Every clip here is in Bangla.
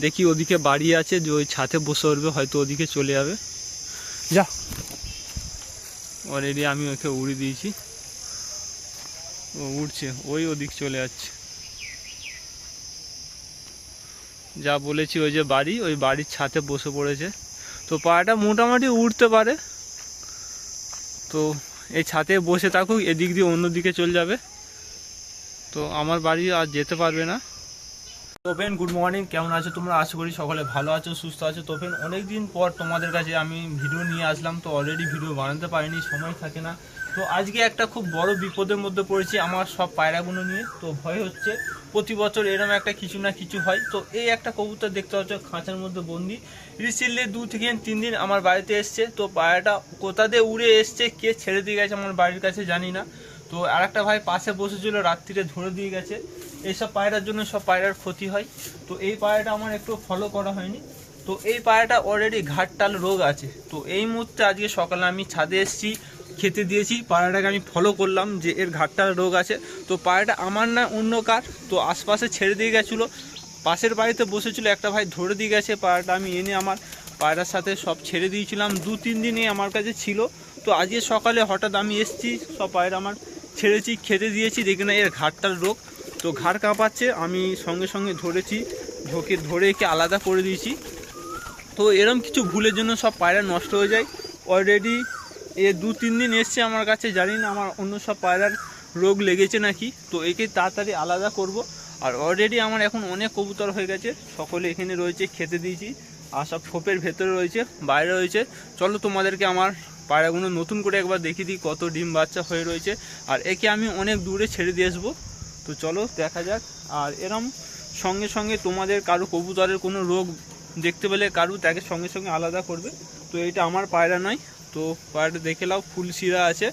দেখি ওদিকে বাড়ি আছে যে ওই ছাতে বসে উঠবে হয়তো ওদিকে চলে যাবে। যা। অলরেডি আমি ওকে উড়ে দিয়েছি। ও উড়ছে ওই ওদিক চলে যাচ্ছে। যা বলেছি ওই যে বাড়ি ওই বাড়ির ছাতে বসে পড়েছে। তো পাটা মোটামুটি উঠতে পারে। তো এই ছাতে বসে থাকুক এদিক দিয়ে অন্য দিকে চলে যাবে। তো আমার বাড়ি আর যেতে পারবে না। তোফেন গুড মর্নিং কেমন আছো তোমরা? আশা করি সকলে ভালো আছো, সুস্থ আছো। তোফেন অনেক দিন পর তোমাদের কাছে আমি ভিডিও নিয়ে আসলাম, তো অলরেডি ভিডিও বানাতে পারিনি, সময় থাকে না। তো আজকে একটা খুব বড় বিপদের মধ্যে পড়েছি আমার সব পায়রাগুলো নিয়ে। তো ভয় হচ্ছে, প্রতি বছর এরকম একটা কিছু না কিছু হয়। তো এই একটা কবুতর দেখতে পাচ্ছ, খাঁচার মধ্যে বন্দি। রিসেন্টলি দু থেকে তিন দিন আমার বাড়িতে এসছে। তো পায়রাটা কোথা দিয়ে উড়ে এসছে, কে ছেড়ে দিয়ে গেছে আমার বাড়ির কাছে জানি না। তো আর একটা ভাই পাশে বসেছিল, রাত্রিরে ধরে দিয়ে গেছে। এইসব পায়রার জন্য সব পায়রার ক্ষতি হয়। তো এই পায়রাটা আমার একটু ফলো করা হয়নি। তো এই পায়রাটা অলরেডি ঘাটটাল রোগ আছে। তো এই মুহূর্তে আজকে সকালে আমি ছাদে এসেছি, খেতে দিয়েছি। পায়রাটাকে আমি ফলো করলাম যে এর ঘাটটাল রোগ আছে। তো পায়রাটা আমার না অন্য কার। তো আশপাশে ছেড়ে দিয়ে গেছিল। পাশের বাড়িতে বসেছিল, একটা ভাই ধরে দিয়ে গেছে পায়রাটা। আমি এনে আমার পায়রার সাথে সব ছেড়ে দিয়েছিলাম। দু তিন দিনই আমার কাছে ছিল। তো আজকে সকালে হঠাৎ আমি এসেছি, সব পায়রা আমার ছেড়েছি, খেতে দিয়েছি। দেখি না এর ঘাটটাল রোগ। তো ঘাড় কাঁপাচ্ছে, আমি সঙ্গে সঙ্গে ধরেছি, ঢোকে ধরে একে আলাদা করে দিয়েছি। তো এরম কিছু ভুলের জন্য সব পায়রা নষ্ট হয়ে যায়। অলরেডি এ দু তিন দিন এসছে আমার কাছে, জানি না আমার অন্য সব পায়রার রোগ লেগেছে নাকি। তো একে তাড়াতাড়ি আলাদা করব। আর অলরেডি আমার এখন অনেক কবুতর হয়ে গেছে, সকলে এখানে রয়েছে, খেতে দিয়েছি। আর সব ছোপের ভেতরে রয়েছে, বাইরে রয়েছে। চলো তোমাদেরকে আমার পায়রাগুলো নতুন করে একবার দেখিয়ে দিই, কত ডিম বাচ্চা হয়ে রয়েছে। আর একে আমি অনেক দূরে ছেড়ে দিয়ে আসব। তো চলো দেখা যাক। আর এরম সঙ্গে সঙ্গে তোমাদের কারও কবুতরের কোনো রোগ দেখতে পেলে কারু তাকে সঙ্গে সঙ্গে আলাদা করবে। তো এটা আমার পায়রা নয়। তো পায়রাটা দেখে নাও, ফুল শিরা আছে।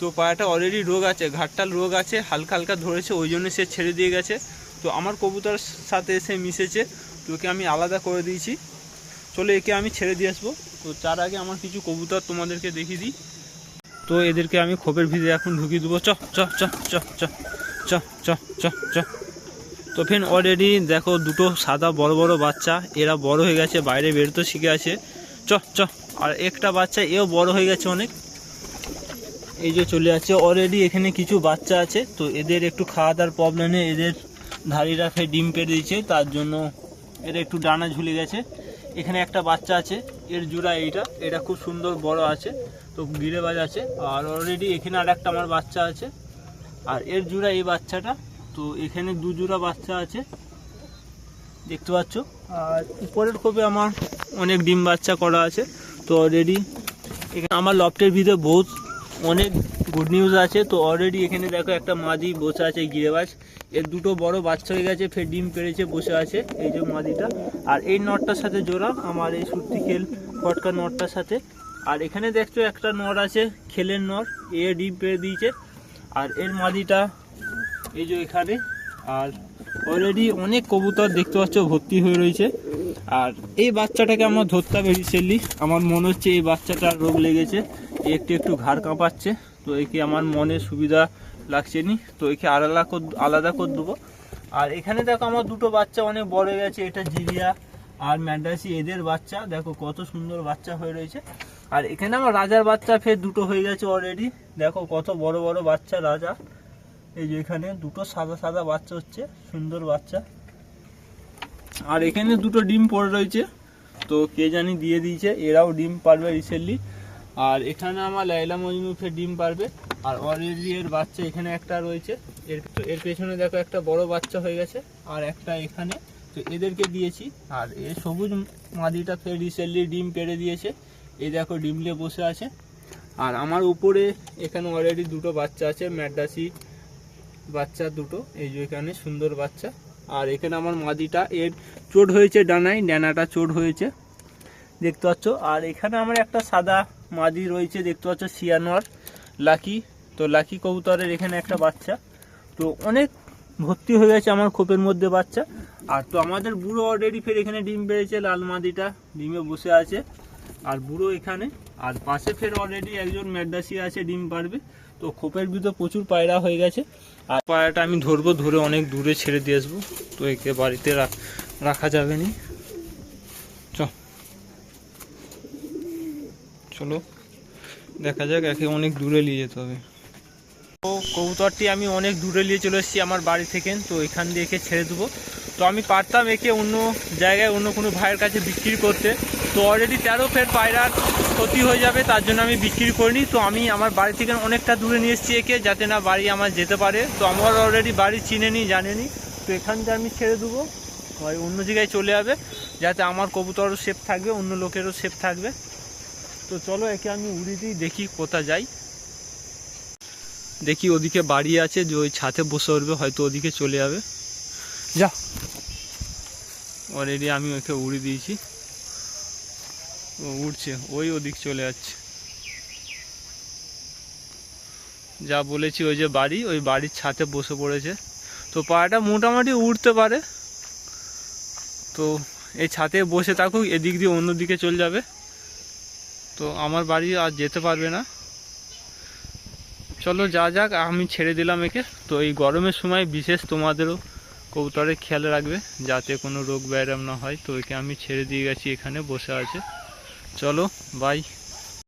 তো পায়রাটা অলরেডি রোগ আছে, ঘাটটাল রোগ আছে, হালকা হালকা ধরেছে, ওই জন্য সে ছেড়ে দিয়ে গেছে। তো আমার কবুতরের সাথে এসে মিশেছে, তো ওকে আমি আলাদা করে দিয়েছি। চলো একে আমি ছেড়ে দিয়ে আসব। তো তার আগে আমার কিছু কবুতর তোমাদেরকে দেখিয়ে দিই। তো এদেরকে আমি খোপের ভিতরে এখন ঢুকিয়ে দেবো। চ চ চ চ চ। চ চ চ চ। তো ফেন অলরেডি দেখো দুটো সাদা বড় বড় বাচ্চা, এরা বড় হয়ে গেছে, বাইরে বেরোতে শিখে আছে। চ চ, আর একটা বাচ্চা, এও বড় হয়ে গেছে অনেক। এই যে চলে যাচ্ছে অলরেডি এখানে কিছু বাচ্চা আছে, তো এদের একটু খাওয়া দাওয়ার প্রবলেমে এদের ধাড়িরা খেয়ে ডিম পেড়ে দিয়েছে, তার জন্য এর একটু ডানা ঝুলে গেছে। এখানে একটা বাচ্চা আছে, এর জোড়া এইটা, এটা খুব সুন্দর বড় আছে, তো গিরেবাজ আছে আর অলরেডি এখানে আর একটা আমার বাচ্চা আছে আর এর জোড়া এই বাচ্চাটা, তো এখানে দু জোড়া বাচ্চা আছে। দেখতে পাচ্ছ? আর উপরের কোপে আমার অনেক ডিম বাচ্চা করা আছে। তো অলরেডি এখানে আমার লফটের ভিতরে বহুত অনেক গুড নিউজ আছে। তো অলরেডি এখানে দেখো একটা মাদি বসে আছে গিরেবাজ এর দুটো বড় বাচ্চা হয়ে গেছে, ফের ডিম পেরেছে, বসে আছে এই যে মাদিটা। আর এই নটটার সাথে জোড়া, আমার এই সত্যি খেল, ফটকা নটটার সাথে। আর এখানে দেখছ একটা নর আছে, খেলের নর এ ডিম পেড়ে দিয়েছে। আর এর মাদিটা, এই যে এখানে, আর অলরেডি অনেক কবুতর দেখতে পাচ্ছ, ভর্তি হয়ে রয়েছে। আর এই বাচ্চাটাকে আমার ধরতে হবে রিসেন্টলি আমার মনে হচ্ছে এই বাচ্চাটার রোগ লেগেছে একটু একটু ঘাড় কাঁপাচ্ছে, তো একে আমার মনে সুবিধা লাগছে নি, তো একে আলাদা কর, আলাদা করে দেবো। আর এখানে দেখো আমার দুটো বাচ্চা অনেক বড় হয়ে গেছে, এটা জিরিয়া আর ম্যান্ডাসি, এদের বাচ্চা। দেখো কত সুন্দর বাচ্চা হয়ে রয়েছে। আর এখানে আমার রাজার বাচ্চা ফের দুটো হয়ে গেছে অলরেডি দেখো কত বড় বড় বাচ্চা রাজা। এই যে এখানে দুটো সাদা সাদা বাচ্চা হচ্ছে, সুন্দর বাচ্চা। আর এখানে দুটো ডিম পড়ে রয়েছে। তো কে জানি দিয়ে দিয়েছে, এরাও ডিম পারবে রিসেন্টলি আর এখানে আমার লাইলা মজনু ফের ডিম পারবে। আর অলরেডি এর বাচ্চা এখানে একটা রয়েছে। এর এর পেছনে দেখো একটা বড় বাচ্চা হয়ে গেছে, আর একটা এখানে। তো এদেরকে দিয়েছি। আর এ সবুজ মাদিটা ফের রিসেন্টলি ডিম পেড়ে দিয়েছে। এই দেখো ডিম নিয়ে বসে আছে। আর আমার উপরে এখানে অলরেডি দুটো বাচ্চা আছে, ম্যাডাসি বাচ্চা দুটো, এই যে এখানে সুন্দর বাচ্চা। আর এখানে আমার মাদিটা, এর চোট হয়েছে ডানায় ডানাটা চোট হয়েছে, দেখতে পাচ্ছ। আর এখানে আমার একটা সাদা মাদি রয়েছে, দেখতে পাচ্ছ সিয়ানোয়ার লাকি। তো লাকি কবুতরের এখানে একটা বাচ্চা। তো অনেক ভর্তি হয়ে গেছে আমার খোপের মধ্যে বাচ্চা। আর তো আমাদের বুড়ো অলরেডি ফের এখানে ডিম পেড়েছে লাল মাদিটা ডিমে বসে আছে। আর বুড়ো এখানে। আর পাশে ফের অলরেডি একজন ম্যাডাসি আছে, ডিম পারবে। তো খোপের ভিতরে প্রচুর পায়রা হয়ে গেছে। আর পায়রাটা আমি ধরবো, ধরে অনেক দূরে ছেড়ে দিয়ে আসব। তো একে বাড়িতে রাখা যাবে নি। চলো, দেখা যাক, একে অনেক দূরে নিয়ে যেতে হবে। তো কবুতরটি আমি অনেক দূরে নিয়ে চলে এসেছি আমার বাড়ি থেকে। তো এখান দিয়ে একে ছেড়ে দেবো। তো আমি পারতাম একে অন্য জায়গায় অন্য কোনো ভাইয়ের কাছে বিক্রি করতে। তো অলরেডি তেরো ফের পায়রার ক্ষতি হয়ে যাবে, তার জন্য আমি বিক্রি করিনি। তো আমি আমার বাড়ি থেকে অনেকটা দূরে নিয়ে এসেছি একে, যাতে না বাড়ি আমার যেতে পারে। তো আমার অলরেডি বাড়ি চিনে নি জানেনি। তো এখান দিয়ে আমি ছেড়ে দেবো। হয় অন্য জায়গায় চলে যাবে, যাতে আমার কবুতরও সেফ থাকবে, অন্য লোকেরও সেফ থাকবে। তো চলো একে আমি উড়িয়ে দিই, দেখি কোথা যাই। দেখি ওদিকে বাড়ি আছে, যে ওই ছাতে বসে উঠবে, হয়তো ওদিকে চলে যাবে। যা। অলরেডি আমি ওকে উড়িয়ে দিয়েছি। ও উড়ছে ওই ওদিক চলে যাচ্ছে। যা বলেছি, ওই যে বাড়ি, ওই বাড়ির ছাতে বসে পড়েছে। তো পায়রাটা মোটামুটি উঠতে পারে। তো এই ছাতে বসে থাকুক, এদিক দিয়ে অন্য দিকে চলে যাবে। তো আমার বাড়ি আর যেতে পারবে না। চলো যা যাক, আমি ছেড়ে দিলাম একে। তো এই গরমের সময় বিশেষ তোমাদেরও কবুতরের খেয়াল রাখবে, যাতে কোনো রোগ ব্যায়াম না হয়। তো একে আমি ছেড়ে দিয়ে গেছি, এখানে বসে আছে। চলো বাই